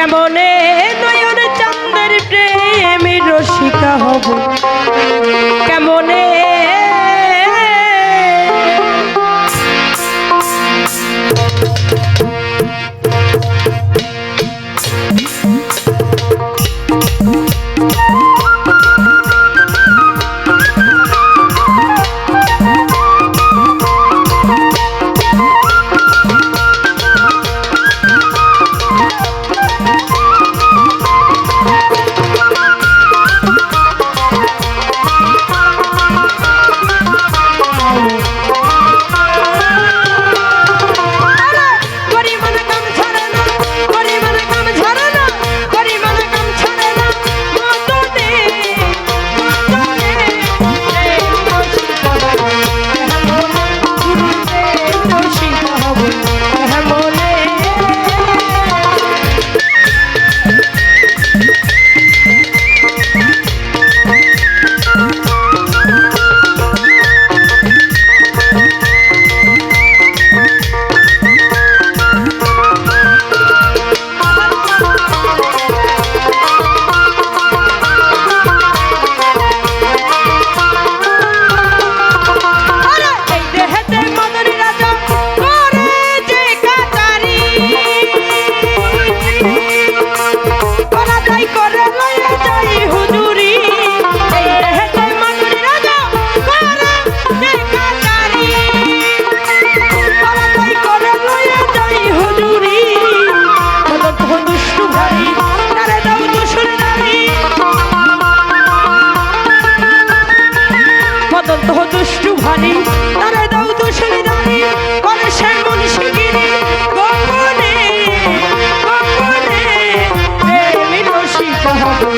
কেমনে নয়ন চন্দ্রের প্রেমী রসিকা হব?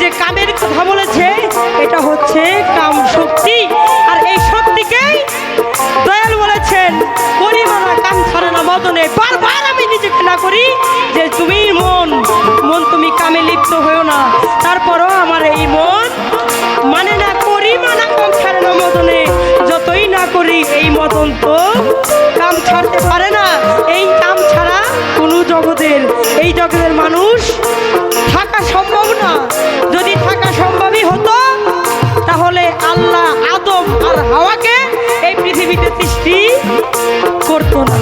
যে কামের কথা বলেছে, এটা হচ্ছে কাম শক্তি। আর এই শক্তিকেই দয়াল বলেছেন, পরিমাণা কাম ছাড়ে না মদনে বারবার আমি নিজেকে না করি যে তুমি মন মন তুমি কামে লিপ্ত হয়েও না। তারপরও আমার এই মন মানে না করি কাম ছাড়ে না মদনে যতই না করি, এই মদন তো কাম ছাড়তে পারে না। জগতের এই জগতের মানুষ থাকা সম্ভব না। যদি থাকা সম্ভবই হতো, তাহলে আল্লাহ আদম আর হাওয়াকে এই পৃথিবীতে সৃষ্টি করতো না।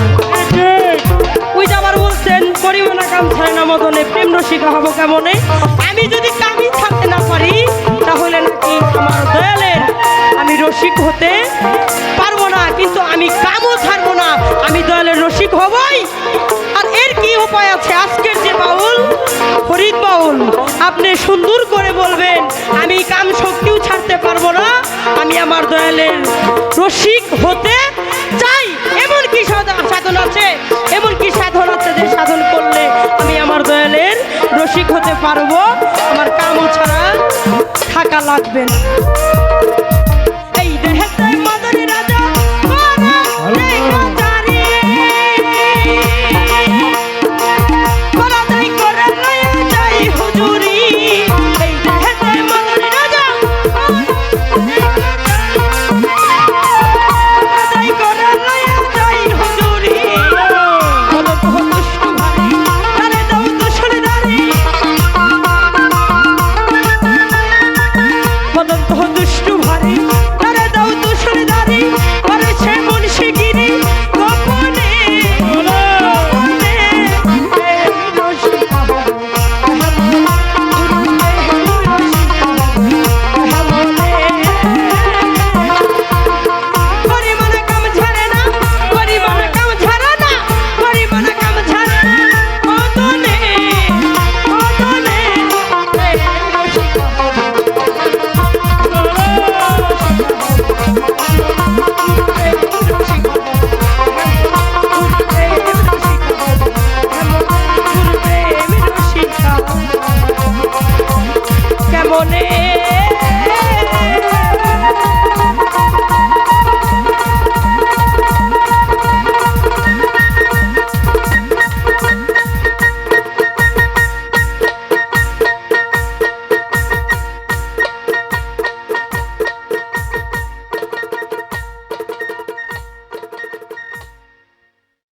ওই যে আবার বলছেন পরিমাণা কাম ছাড়ে না মদনে, প্রেম রসিকা হব কেমনে? আমি যদি কামই ছাড়তে না পারি, তাহলে নাকি আমার দয়ালের আমি রসিক হতে পারব না, কিন্তু আমি কামও ছাড়বো না, আমি দয়ালের রসিক হবই। কি উপায় আছে। আজকের যে বাউল, ফরিদ বাউল, আপনি সুন্দর করে বলবেন, আমি কাম শক্তিও ছাড়তে পারব না, আমি আমার দয়ালের রসিক হতে চাই। এমন কি সাধ- সাধন আছে এমন কি সাধন আছে যে সাধন করলে আমি আমার দয়ালের রসিক হতে পারব। আমার কামও ছাড়া থাকা লাগবে না।